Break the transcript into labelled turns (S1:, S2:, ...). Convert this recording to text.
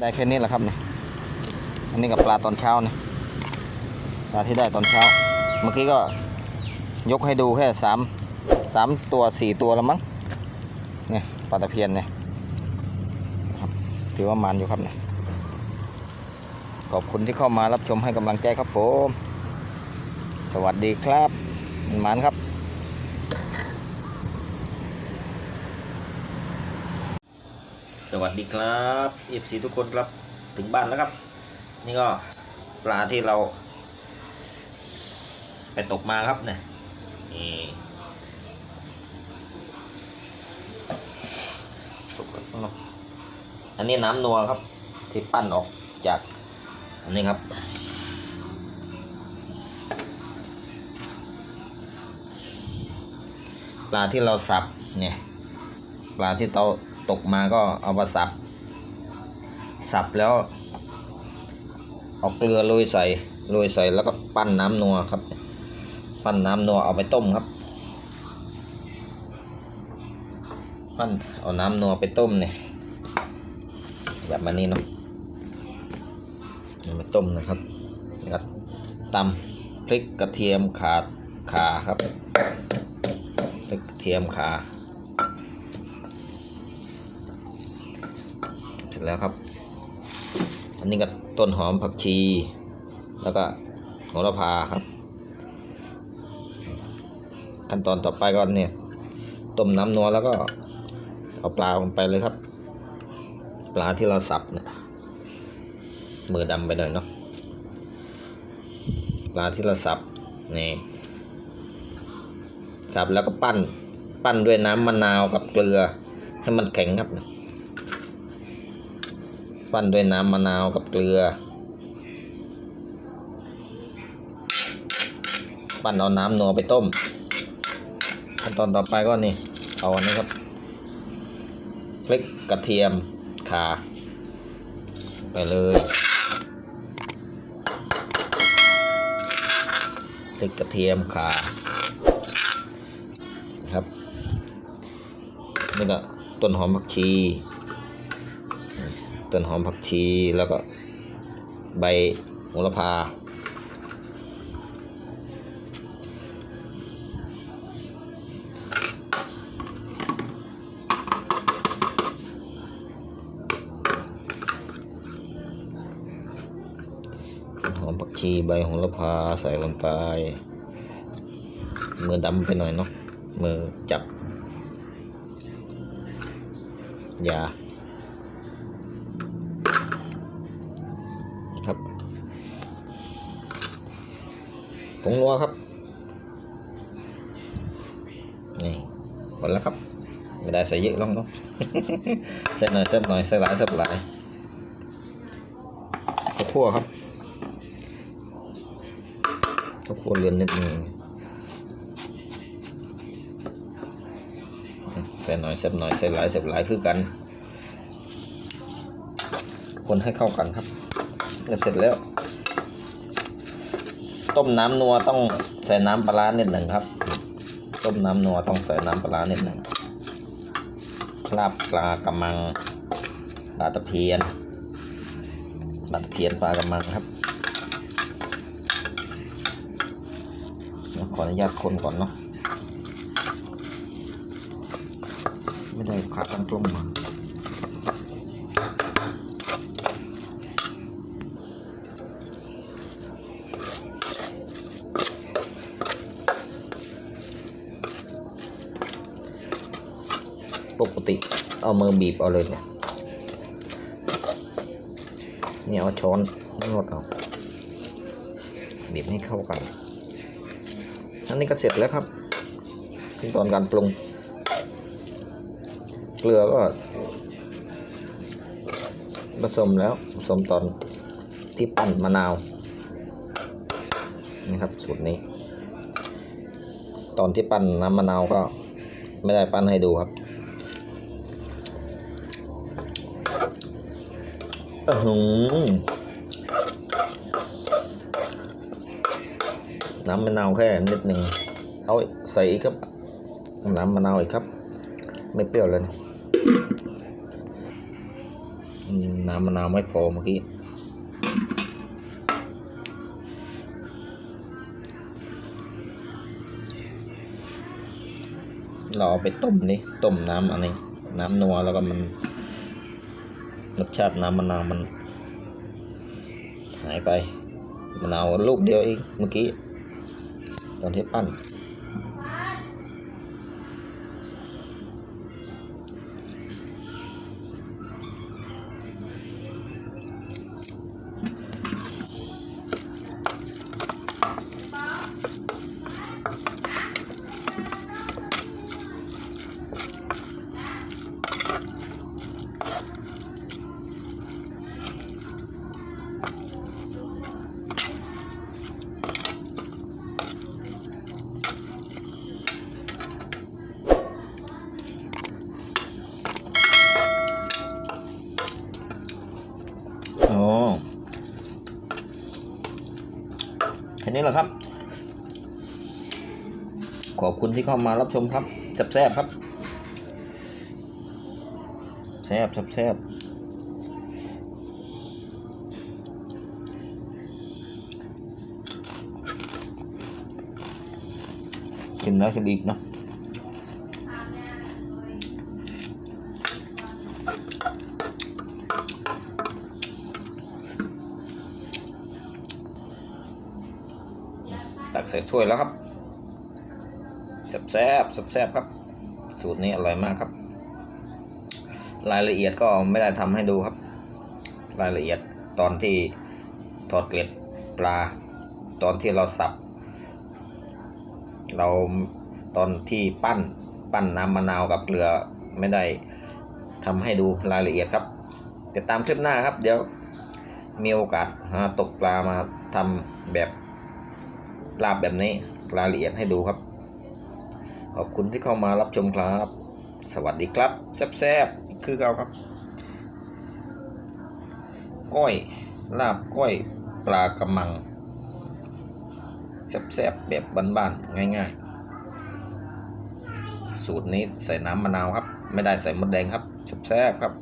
S1: ได้แค่นี้แหละครับเนี่ยอันนี้กับปลาตอนเช้านี่ปลาที่ได้ตอนเช้า เมื่อกี้ก็ยกให้ดูแค่สามสามตัวสี่ตัวแล้วมั้งเนี่ยปลาตะเพียนเนี่ยครับถือว่ามันอยู่ครับเนี่ยขอบคุณที่เข้ามารับชมให้กำลังใจครับผม สวัสดีครับมันครับ สวัสดีครับเอฟซีทุกคนครับถึงบ้านแล้วครับ นี่ก็ปลาที่เรา ไปตกมาครับเนี่ยนี่ตกแล้วอันนี้น้ำนัวครับ ที่ปั้นออกจาก อันนี้ครับปลาที่เราสับเนี่ยปลาที่เรา ตกมาก็เอามาสับ สับแล้วเอาเกลือโรยใส่โรยใส่แล้วก็ปั้นน้ำนัวครับ ปั้นน้ำนัวเอาไปต้มครับ ปั้นเอาน้ำนัวไปต้มเนี่ยแบบมานี้เนาะเอาไปต้มนะครับแล้วตำพริกกระเทียมขาขาครับพริกกระเทียมขา สร็จแล้วครับ อันนี้ก็ต้นหอมผักชี แล้วก็โหระพาครับ ขั้นตอนต่อไปก็เนี่ยต้มน้ำนัวแล้วก็เอาปลาลงไปเลยครับ ปลาที่เราสับเนี่ยมือดำไปหน่อยเนาะปลาที่เราสับนี่สับแล้วก็ปั้นปั้นด้วยน้ำมะนาวกับเกลือให้มันแข็งครับ ปั้นด้วยน้ำมะนาวกับเกลือ ปั้นเอาน้ำนัวไปต้ม ขั้นตอนต่อไปก็นี่ เอาอันนี้ครับพริกกระเทียมขา ไปเลยพริกกระเทียมขาครับนี่ก็ต้นหอมผักชี ต้นหอมผักชีแล้วก็ใบโหระพา หอมผักชีใบโหระพาใส่ลงไป มือดำไปหน่อยเนาะมือจับยา ครับ ผงนัวครับนี่หมดแล้วครับไม่ได้ใส่เยอะลองเนาะใส่หน่อยใส่หน่อยใส่หลายใส่หลายข้าวคั่วครับข้าวคั่วเรือนนิดนึงใส่หน่อยใส่หน่อยใส่หลายใส่หลายคือกัน คนให้เข้ากันครับก็เสร็จแล้ว ต้มน้ำนัวต้องใส่น้ำปลาร้านิดหนึ่งครับ ต้มน้ำนัวต้องใส่น้ำปลาร้านิดหนึ่งลาบปลากระมังปลาตะเพียนปลาตะเพียนปลากระมังครับขออนุญาตคนก่อนเนาะไม่ได้ขาดตั้งกล้องมา ปกติ เอามือบีบเอาเลยเนี่ยนี่เอาช้อนนวดเอาบีบให้เข้ากันอันนี้ก็เสร็จแล้วครับขั้นตอนการปรุง เกลือก็ผสมแล้วผสมตอนที่ปั่นมะนาวนี่ครับสูตรนี้ ตอนที่ปั้นน้ำมะนาวก็ไม่ได้ปั้นให้ดูครับ อือหือน้ำมะนาวแค่นิดหนึ่งเอาใส่อีกครับ น้ำมะนาวอีกครับ ไม่เปรี้ยวเลยนะน้ำมะนาวไม่พอเมื่อกี้เราเอาไปต้มนี่ต้มน้ำอันนี้ น้ำนัวแล้วก็มัน รสชาติน้ำมะนาวมัน หายไปมะนาวลูกเดียวเองเมื่อกี้ ตอนที่ปั้น แค่นี้แหละครับ ขอบคุณที่เข้ามารับชมครับแซ่บๆครับแซ่บแซ่บกินแล้วกินอีกเนาะ ตักใส่ถ้วยแล้วครับแซ่บแซ่บครับ สูตรนี้อร่อยมากครับ รายละเอียดก็ไม่ได้ทำให้ดูครับ รายละเอียดตอนที่ถอดเกล็ดปลา ตอนที่เราสับ เราตอนที่ปั้นปั้นน้ำมะนาวกับเกลือไม่ได้ทำให้ดูรายละเอียดครับติดตามคลิปหน้าครับ เดี๋ยวมีโอกาสหาตกปลามาทำแบบ ลาบแบบนี้รายละเอียดให้ดูครับ ขอบคุณที่เข้ามารับชมครับ สวัสดีครับ แซ่บๆ คือเก่าครับ ก้อยลาบก้อยปลากระมัง แซ่บๆ แบบบ้านๆ ง่ายๆ สูตรนี้ใส่น้ำมะนาวครับ ไม่ได้ใส่มดแดงครับ แซ่บๆ ครับ